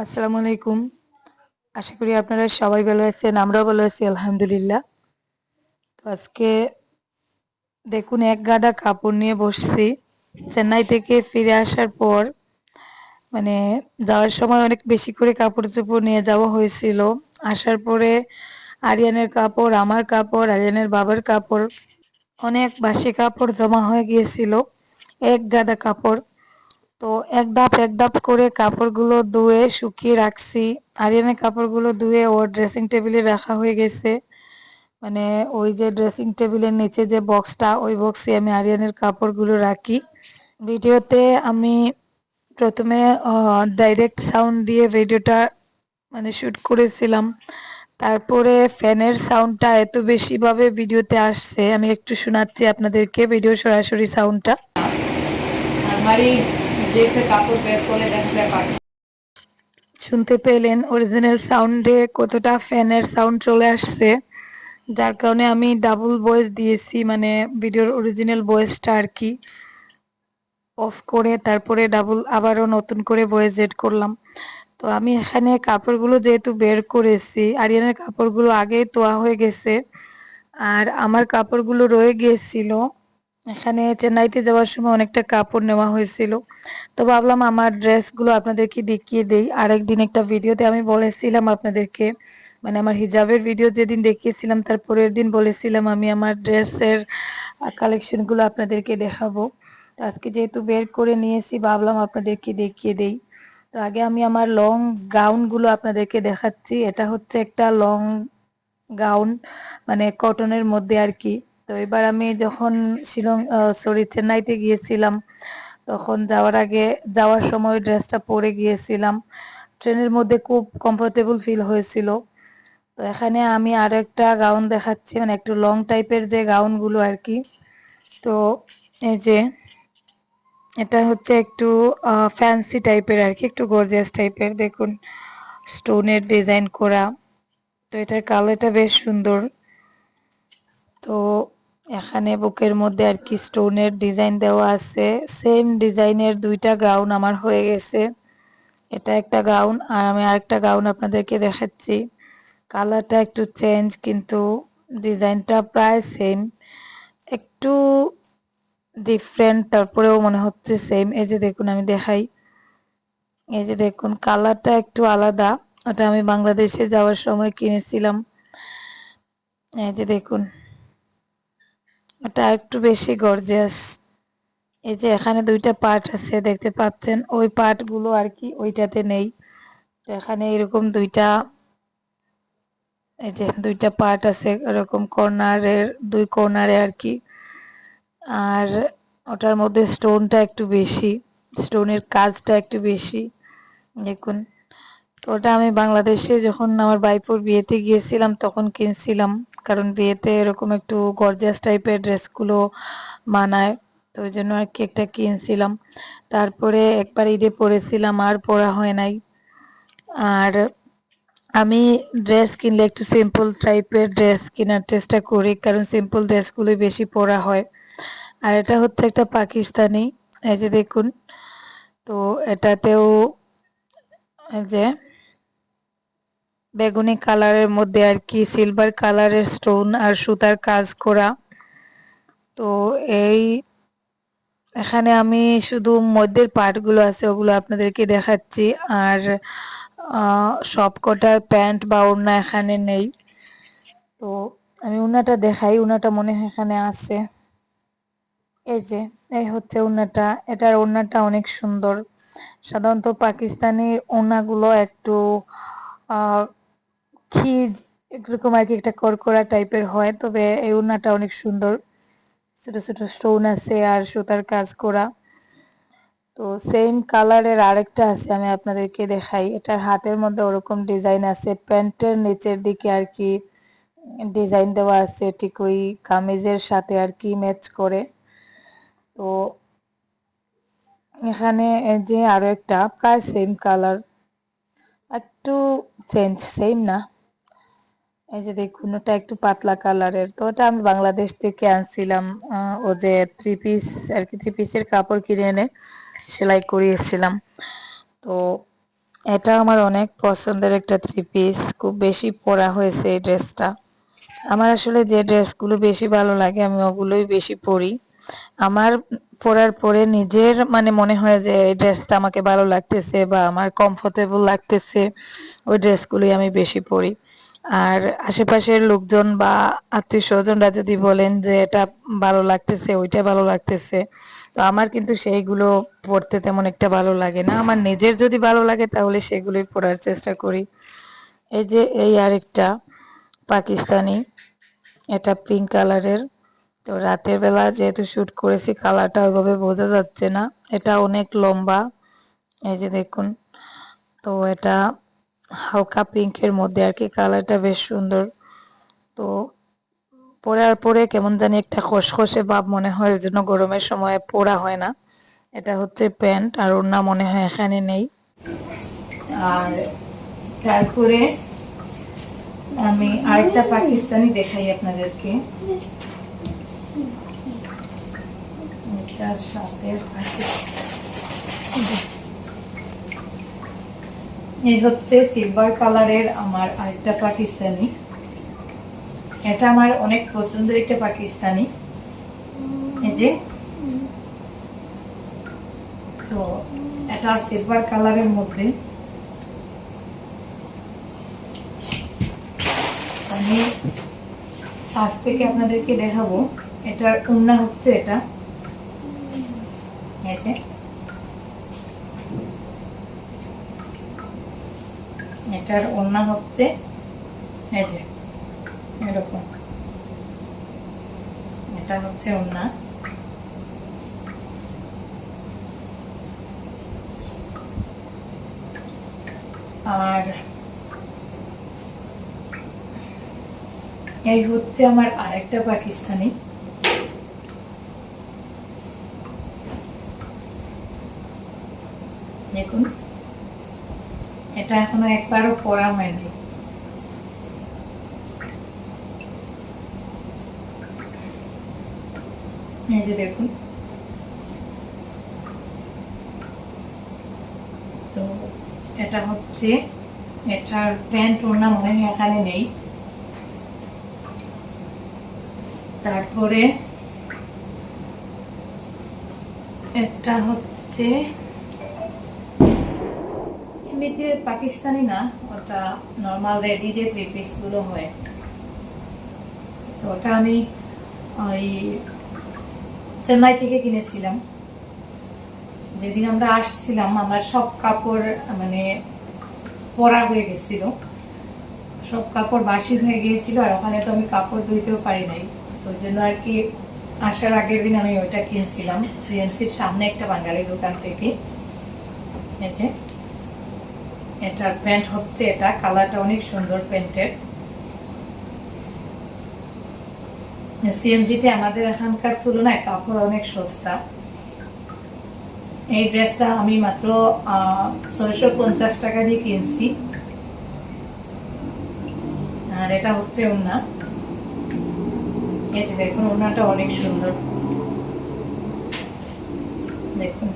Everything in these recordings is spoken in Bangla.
আসসালামু আলাইকুম। আশা করি আপনারা সবাই ভালো আছেন। আমরাও ভালো আছি আলহামদুলিল্লাহ। তো আজকে দেখুন এক গাদা কাপড় নিয়ে বসছি। চেন্নাই থেকে ফিরে আসার পর মানে যাওয়ার সময় অনেক বেশি করে কাপড়-চোপড় নিয়ে যাওয়া হয়েছিল। আসার পরে আরিয়ানের কাপড়, আমার কাপড়, আরিয়ানের বাবার কাপড়, অনেক বাসি কাপড় জমা হয়ে গিয়েছিল। এক গাদা কাপড়। তো এক ধাপ এক ধাপ করে কাপড়গুলো ধুয়ে শুকিয়ে রাখছি। আরিয়ানের কাপড়গুলো ধুয়ে ওর ড্রেসিং টেবিলে রাখা হয়ে গেছে। মানে ওই যে ড্রেসিং টেবিলের নিচে যে বক্সটা ওই বক্সে আমি আরিয়ানের কাপড়গুলো রাখি। ভিডিওতে আমি প্রথমে ডাইরেক্ট সাউন্ড দিয়ে ভিডিওটা মানে শ্যুট করেছিলাম। তারপরে ফ্যানের সাউন্ডটা এত বেশিভাবে ভিডিওতে আসছে, আমি একটু শোনাচ্ছি আপনাদেরকে, ভিডিও সরাসরি সাউন্ডটা। আলমারি ড্রেসের কাপড় বের করলে দেখা যায় পাখি শুনতে পেলেন অরিজিনাল সাউন্ডে কতটা ফ্যানের সাউন্ড চলে আসছে। যার কারণে আমি ডাবল ভয়েস দিয়েছি মানে ভিডিওর অরিজিনাল ভয়েসটা আর কি। অফ করে তারপরে ডাবল আবারও নতুন করে ভয়েস এড করলাম। তো আমি এখানে কাপড়গুলো যেহেতু বের করেছি, আরিয়ানের কাপড়গুলো আগেই তোয়া হয়ে গেছে। আর আমার কাপড়গুলো রয়ে গিয়েছিল। এখানে চেন্নাইতে যাওয়ার সময় অনেকটা কাপড় নেওয়া হয়েছিল। তো ভাবলাম আমার ড্রেসগুলো আপনাদেরকে দেখিয়ে দেই। আরেকদিন একটা ভিডিওতে আমি বলেছিলাম আপনাদেরকে মানে আমার হিজাবের ভিডিও যেদিন দেখিয়েছিলাম, তার পরের দিন বলেছিলাম আমি আমার ড্রেসের কালেকশনগুলো আপনাদেরকে দেখাবো। তো আজকে যেহেতু বের করে নিয়েছি, ভাবলাম আপনাদেরকে দেখিয়ে দেই। তো আগে আমি আমার লং গাউনগুলো আপনাদেরকে দেখাচ্ছি। এটা হচ্ছে একটা লং গাউন মানে কটনের মধ্যে আর কি। তো এবার আমি যখন শিলং সরি চেন্নাইতে গিয়েছিলাম, তখন যাওয়ার আগে যাওয়ার সময় ড্রেসটা পরে গিয়েছিলাম। ট্রেনের মধ্যে খুব কমফোর্টেবল ফিল হয়েছিল। তো এখানে আমি আরও একটা গাউন দেখাচ্ছি মানে একটু লং টাইপের যে গাউনগুলো আর কি। তো এই যে, এটা হচ্ছে একটু ফ্যান্সি টাইপের আর কি, একটু গর্জিয়াস টাইপের দেখুন স্টোনের ডিজাইন করা। তো এটার কালারটা বেশ সুন্দর। তো এখানে বুকের মধ্যে আর কি স্টোনের ডিজাইন দেওয়া আছে। সেম ডিজাইনের দুইটা গাউন আমার হয়ে গেছে। এটা একটা গাউন আর আমি আরেকটা গাউন আপনাদেরকে দেখাচ্ছি। কালারটা একটু চেঞ্জ, কিন্তু ডিজাইনটা প্রায় সেম। একটু ডিফারেন্ট, তারপরেও মনে হচ্ছে সেম। এই যে দেখুন, আমি দেখাই। এই যে দেখুন, কালারটা একটু আলাদা। ওটা আমি বাংলাদেশে যাওয়ার সময় কিনেছিলাম। এই যে দেখুন ওটা একটু বেশি গর্জিয়াস এই যে এখানে দুইটা পার্ট আছে, দেখতে পাচ্ছেন? ওই পার্টগুলো আর কি ওইটাতে নেই। এখানে এরকম দুইটা, এই যে দুইটা পার্ট আছে, এরকম কর্নারের, দুই কর্নারে আর কি। আর ওটার মধ্যে স্টোনটা একটু বেশি স্টোনের কাজটা একটু বেশি। দেখুন তো ওটা আমি বাংলাদেশে যখন আমার বাইপুর বিয়েতে গিয়েছিলাম, তখন কিনছিলাম। কারণ বিয়েতে এরকম একটু গর্জিয়াস টাইপের ড্রেসগুলো মানায়, তো ওই জন্য আর কি একটা কিনছিলাম। তারপরে একবার ঈদে পরেছিলাম, আর পরা হয় নাই। আর আমি ড্রেস কিনলে একটু সিম্পল টাইপের ড্রেস কেনার চেষ্টা করি, কারণ সিম্পল ড্রেসগুলোই বেশি পরা হয়। আর এটা হচ্ছে একটা পাকিস্তানি, এই যে দেখুন। তো এটাতেও যে বেগুনি কালারের মধ্যে আর কি সিলভার কালারের স্টোন আর সুতার কাজ করা। তো এই, এখানে আমি শুধু মধ্যের পার্টগুলো আছে, ওগুলো আপনাদেরকে দেখাচ্ছি। আর সব কটার প্যান্ট বা ওড়না এখানে নেই। তো আমি উনাটা দেখাই উনাটা মনে হয় এখানে আছে। এই যে, এই হচ্ছে ওড়নাটা। এটার ওড়নাটা অনেক সুন্দর। সাধারণত পাকিস্তানি ওড়নাগুলো একটু খিজ, এরকম আর কি একটা করকরা টাইপের হয়, তবে এই ওড়নাটা অনেক সুন্দর। ছোট ছোট স্টোন আছে আর সুতার কাজ করা। তো সেম কালারের আরেকটা আছে, আমি আপনাদেরকে দেখাই। এটার হাতের মধ্যে ওরকম ডিজাইন আছে। প্যান্টের নিচের দিকে আর কি ডিজাইন দেওয়া আছে, ঠিক ওই কামিজের সাথে আর কি ম্যাচ করে। তো এখানে যে আরও একটা, প্রায় সেম কালার একটু চেঞ্জ সেম না। এই যে দেখুন, ওটা একটু পাতলা কালারের। তো ওটা আমি বাংলাদেশ থেকে আনছিলাম ও যে থ্রি পিস আর কি থ্রি পিসের কাপড় কিনে এনে সেলাই করিয়েছিলাম তো এটা আমার অনেক পছন্দের একটা থ্রি পিস খুব বেশি পরা হয়েছে এই ড্রেসটা। আমার আসলে যে ড্রেসগুলো বেশি ভালো লাগে, আমি ওগুলোই বেশি পরি। আমার পরার পরে নিজের মানে মনে হয় যে এই ড্রেসটা আমাকে ভালো লাগতেছে বা আমার কমফোর্টেবল লাগতেছে, ওই ড্রেসগুলোই আমি বেশি পরি। আর আশেপাশের লোকজন বা আত্মীয় স্বজনরা যদি বলেন যে এটা ভালো লাগতেছে, ওইটা ভালো লাগতেছে, তো আমার কিন্তু সেইগুলো পড়তে তেমন একটা ভালো লাগে না। আমার নিজের যদি ভালো লাগে তাহলে সেগুলোই পড়ার চেষ্টা করি। এই যে এই আরেকটা, পাকিস্তানি, এটা পিঙ্ক কালারের তো রাতের বেলা যেহেতু শ্যুট করেছি কালারটা ওইভাবে বোঝা যাচ্ছে না। এটা অনেক লম্বা, এই যে দেখুন। তো এটা হালকা পিঙ্কের মধ্যে আর কি, কালারটা বেশ সুন্দর। তো পরার পরে কেমন জানি একটা খসখসে ভাব মনে হয়, ওই জন্য গরমের সময় পরা হয় না। এটা হচ্ছে প্যান্ট, আর ওর না মনে হয় এখানে নেই। আর তারপরে আমি আরেকটা পাকিস্তানি দেখাই আপনাদেরকে। এটার সাথে এই হচ্ছে সিলভার কালারের আমার আরেকটা পাকিস্তানি। এটা আমার অনেক পছন্দের একটা পাকিস্তানি। এই যে। তো এটা সিলভার কালারের মধ্যে। আমি পাশ থেকে আপনাদেরকে দেখাবো। এটার উন্না হচ্ছে এটা। এটার ওড়না হচ্ছে, এই যে, এরকম। এটা হচ্ছে ওড়না। আর এই হচ্ছে আমার আরেকটা পাকিস্তানি। দেখুন। এটা এখনও একবারও পড়া হয়নি। এই যে দেখুন। তো এটা হচ্ছে এটার প্যান্ট ওড়না মনে হয় এখানে নেই। তারপরে এটা হচ্ছে এমনিতে পাকিস্তানি না, ওটা নর্মাল রেডি যে থ্রি পিসগুলো হয়। তো ওটা আমি ওই চেন্নাই থেকে কিনেছিলাম। যেদিন আমরা আসছিলাম, আমার সব কাপড় মানে পরা হয়ে গেছিল। সব কাপড় বাসি হয়ে গিয়েছিল আর ওখানে তো আমি কাপড় ধুইতেও পারি নাই। ওই জন্য আর কি আসার আগের দিন আমি ওইটা কিনছিলাম। সিএমসির সামনে একটা বাঙালি দোকান থেকে। এটার প্যান্ট হচ্ছে এটা কালারটা অনেক সুন্দর প্যান্টের সিএমজিতে আমাদের এখানকার তুলনায় কাপড় অনেক সস্তা। এই ড্রেসটা আমি মাত্র ছয়শো পঞ্চাশ টাকা দিয়ে কিনছি। আর এটা হচ্ছে ওনা দেখুন ওনাটা অনেক সুন্দর। দেখুন।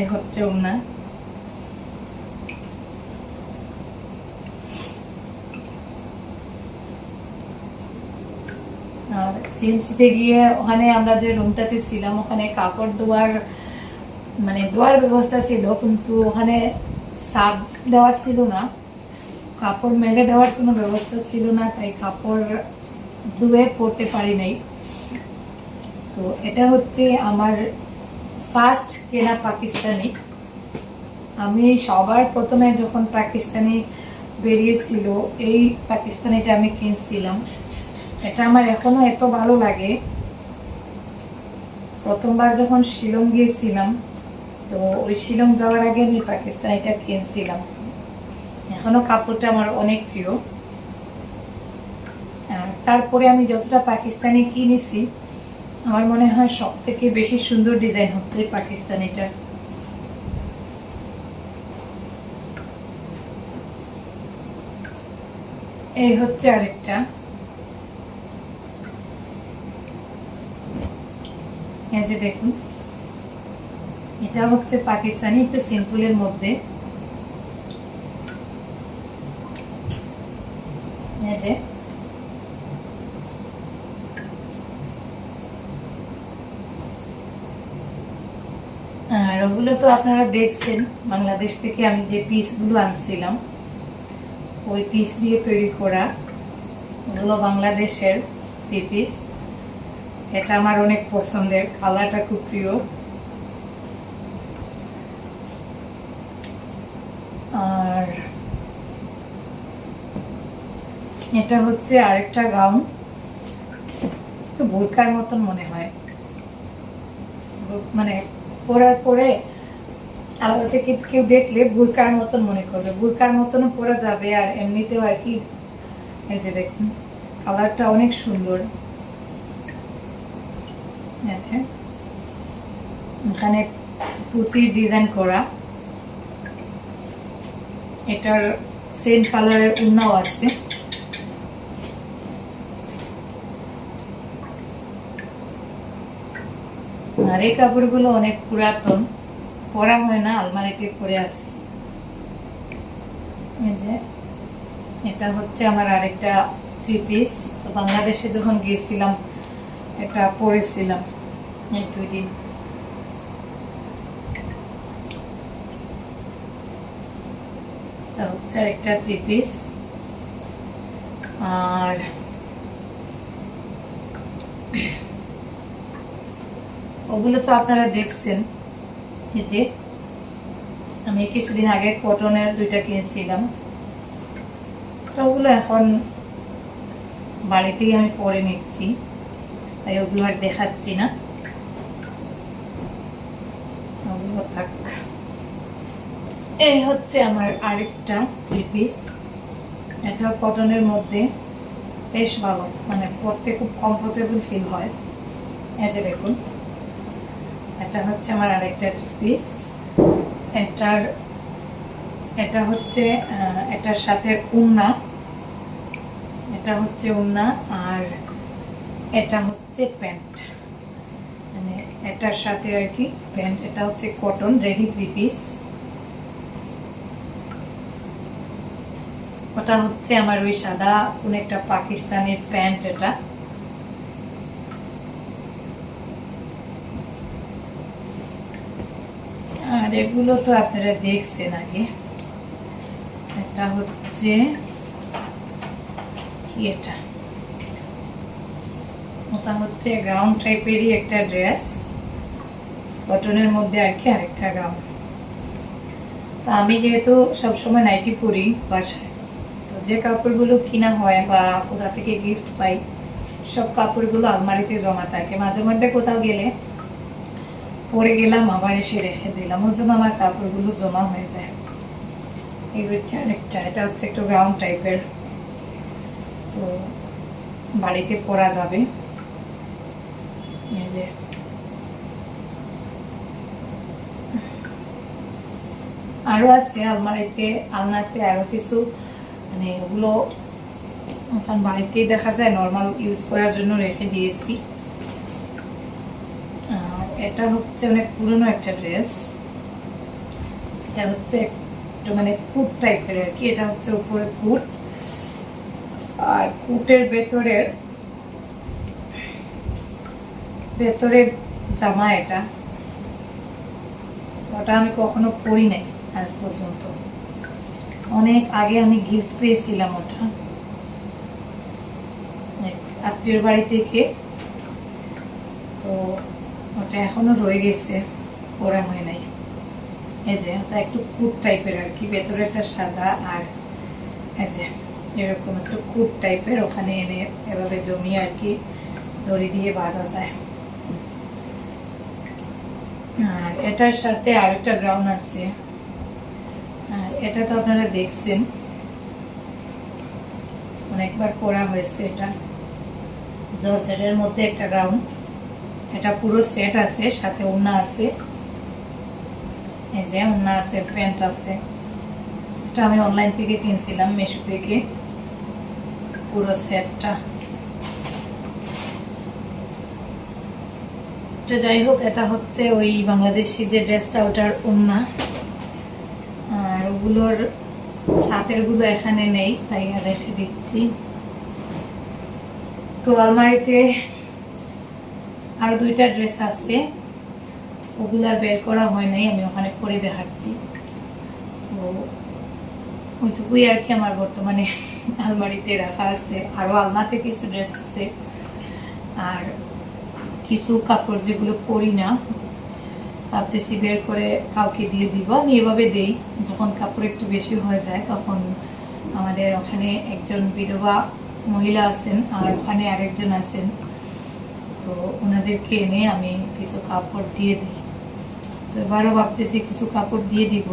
এই হচ্ছে ওনা আর সিএমসিতে গিয়ে ওখানে আমরা যে রুমটাতে ছিলাম, ওখানে কাপড় ধোয়ার মানে ধোয়ার ব্যবস্থা ছিল, কিন্তু ওখানে শাক দেওয়া ছিল না। কাপড় মেলে দেওয়ার কোনো ব্যবস্থা ছিল না, তাই কাপড় ধুয়ে পরতে পারি নাই। তো এটা হচ্ছে আমার ফার্স্ট কেনা পাকিস্তানি। আমি সবার প্রথমে যখন পাকিস্তানি বেরিয়েছিল, এই পাকিস্তানিটা আমি কিনছিলাম। এটা আমার এখনও এত ভালো লাগে। প্রথমবার যখন শিলং গিয়েছিলাম, তো ওই শিলং যাওয়ার আগে আমি পাকিস্তানিটা কিনছিলাম। এখনও কাপড়টা আমার অনেক প্রিয়। তারপরে আমি যতটা পাকিস্তানি কিনেছি আমার মনে হয় সব থেকে বেশি সুন্দর ডিজাইন হচ্ছে পাকিস্তানিটা এই হচ্ছে আরেকটা। এই যে দেখুন এটা হচ্ছে পাকিস্তানি, একটু সিম্পলের মধ্যে এই যে আর ওগুলো তো আপনারা দেখছেন, বাংলাদেশ থেকে আমি যে পিসগুলো আনছিলাম, ওই পিস দিয়ে তৈরি করা ওগুলো বাংলাদেশের থ্রি পিস এটা আমার অনেক পছন্দের, কালারটা খুব প্রিয়। আর এটা হচ্ছে আরেকটা গাউন তো বোরকার মতন মনে হয়। মানে পরার পরে আলাদা থেকে কেউ দেখলে বুরকার মতন মনে করবে। বুরকার মতনও পরা যাবে আর এমনিতেও আর কি। এই যে দেখুন, কালারটা অনেক সুন্দর। আছে এখানে পুঁতির ডিজাইন করা। এটার সেম কালারের উন্নাও আছে। আর এই কাপড়গুলো অনেক পুরাতন। পরা হয় না, আলমারিতে পরে আছে। এটা হচ্ছে আমার আরেকটা থ্রি পিস বাংলাদেশে যখন গিয়েছিলাম, এটা পরেছিলাম এই দুই দিন হচ্ছে একটা থ্রি পিস আর ওগুলো তো আপনারা দেখছেন। এই যে আমি কিছুদিন আগে কটনের দুইটা কিনেছিলাম। তো ওগুলো এখন বাড়িতেই আমি পরে নিচ্ছি, তাই ওগুলো আর দেখাচ্ছি না। ওগুলো থাক। এই হচ্ছে আমার আরেকটা থ্রি পিস এটা কটনের মধ্যে বেশ ভালো মানে পরতে খুব কমফোর্টেবল ফিল হয়। যে দেখুন। এটা হচ্ছে আমার আরেকটা পিস এটার, এটা হচ্ছে এটার সাথে উন্না। এটা হচ্ছে উন্না আর এটা হচ্ছে প্যান্ট। মানে এটার সাথে আর কি প্যান্ট, এটা হচ্ছে কটন, রেডি থ্রি পিস। ওটা হচ্ছে আমার ওই সাদা, কোন একটা পাকিস্তানের প্যান্ট এটা আর এগুলো তো আপনারা দেখছেন আগে। এটা হচ্ছে এটা? ওটা হচ্ছে গ্রাউন্ড টাইপেরই একটা ড্রেস। কটনের মধ্যে আর কি আরেকটা গাউন। তো আমি যেহেতু সবসময় নাইটি পরি বাসায়, তো যে কাপড়গুলো কিনা হয় বা কোথা থেকে গিফট পাই, সব কাপড়গুলো আলমারিতে জমা থাকে। মাঝে মধ্যে কোথাও গেলে পরে গেলাম, আবার এসে রেখে দিলাম। ওর জন্য আমার কাপড়গুলো জমা হয়ে যায়। এই হচ্ছে আরেকটা, এটা হচ্ছে একটু গ্রাউন্ড টাইপের। তো বাড়িতে পরা যাবে। এই যে। আরও আছে আলমারিতে আলনাতে আরও কিছু। মানে ওগুলো এখন বাড়িতেই দেখা যায় নর্মাল ইউজ করার জন্য রেখে দিয়েছি। এটা হচ্ছে অনেক পুরনো একটা ড্রেস। এটা হচ্ছে একটু মানে কুট টাইপের আর কি, এটা হচ্ছে উপরে কুট। আর কুটের ভেতরের ভেতরের জামা এটা। ওটা আমি কখনো পরি নাই আজ পর্যন্ত। অনেক আগে আমি গিফট পেয়েছিলাম ওটা। এক আত্মীয়র বাড়ি থেকে। তো ওটা এখনও রয়ে গেছে পরা হয় নাই। এই যে, ওটা একটু কুট টাইপের আর কি, ভেতরে একটা সাদা আর এই যে, এরকম একটু কুট টাইপের ওখানে এনে এভাবে জমিয়ে আর কি দড়ি দিয়ে বাঁধা যায়। আর এটার সাথে আরেকটা গ্রাউন্ড আছে। আর এটা তো আপনারা দেখছেন। অনেকবার পরা হয়েছে এটা। জর্জেটের মধ্যে একটা গ্রাউন্ড এটা পুরো সেট আছে, সাথে ওড়না আছে। এই যে ওড়না আছে, প্যান্ট আছে। এটা আমি অনলাইন থেকে কিনছিলাম মেশো থেকে। পুরো সেটটা তো যাই হোক, এটা হচ্ছে ওই বাংলাদেশি যে ড্রেসটা, ওটার ওন্না আর ওগুলোর ছাতেরগুলো এখানে নেই, তাই রেখে দিচ্ছি। তো আলমারিতে আরও দুইটা ড্রেস আছে। ওগুলো বের করা হয় নাই, আমি ওখানে পরে দেখাচ্ছি। তো ওইটুকুই আর কি আমার বর্তমানে আলমারিতে রাখা আছে। আরও আলনাতে কিছু ড্রেস আছে। আর কিছু কাপড় যেগুলো পরি না, ভাবতেছি বের করে কাউকে দিয়ে দিব। আমি এভাবে দেই, যখন কাপড় একটু বেশি হয়ে যায়, তখন আমাদের ওখানে একজন বিধবা মহিলা আছেন আর ওখানে আরেকজন আছেন। তো ওনাদেরকে এনে আমি কিছু কাপড় দিয়ে দিই। তো এবারও ভাবতেছি কিছু কাপড় দিয়ে দিব।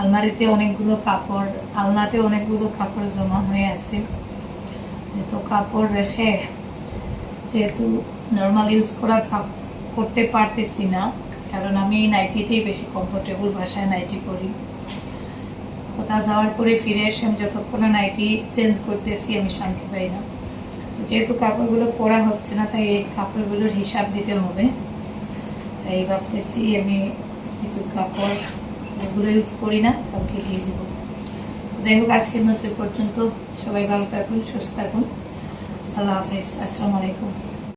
আলমারিতে অনেকগুলো কাপড়, আলনাতে অনেকগুলো কাপড় জমা হয়ে আছে। তো কাপড় রেখে যেহেতু নর্মাল ইউজ করা করতে পারতেছি না, কারণ আমি নাইটিতেই বেশি কমফোর্টেবল ভাষায় নাইটি করি কোথাও যাওয়ার পরে ফিরে এসে আমি যতক্ষণ নাইটি চেঞ্জ করতেছি আমি শান্তি পাই না। যেহেতু কাপড়গুলো পরা হচ্ছে না, তাই এই কাপড়গুলোর হিসাব দিতে হবে। তাই ভাবতেছি আমি কিছু কাপড় এগুলো ইউজ করি না কাউকে দিয়ে দেবো। যাই হোক, আজকের মতো পর্যন্ত। সবাই ভালো থাকুন, সুস্থ থাকুন। আল্লাহ হাফিজ। আসসালামু আলাইকুম।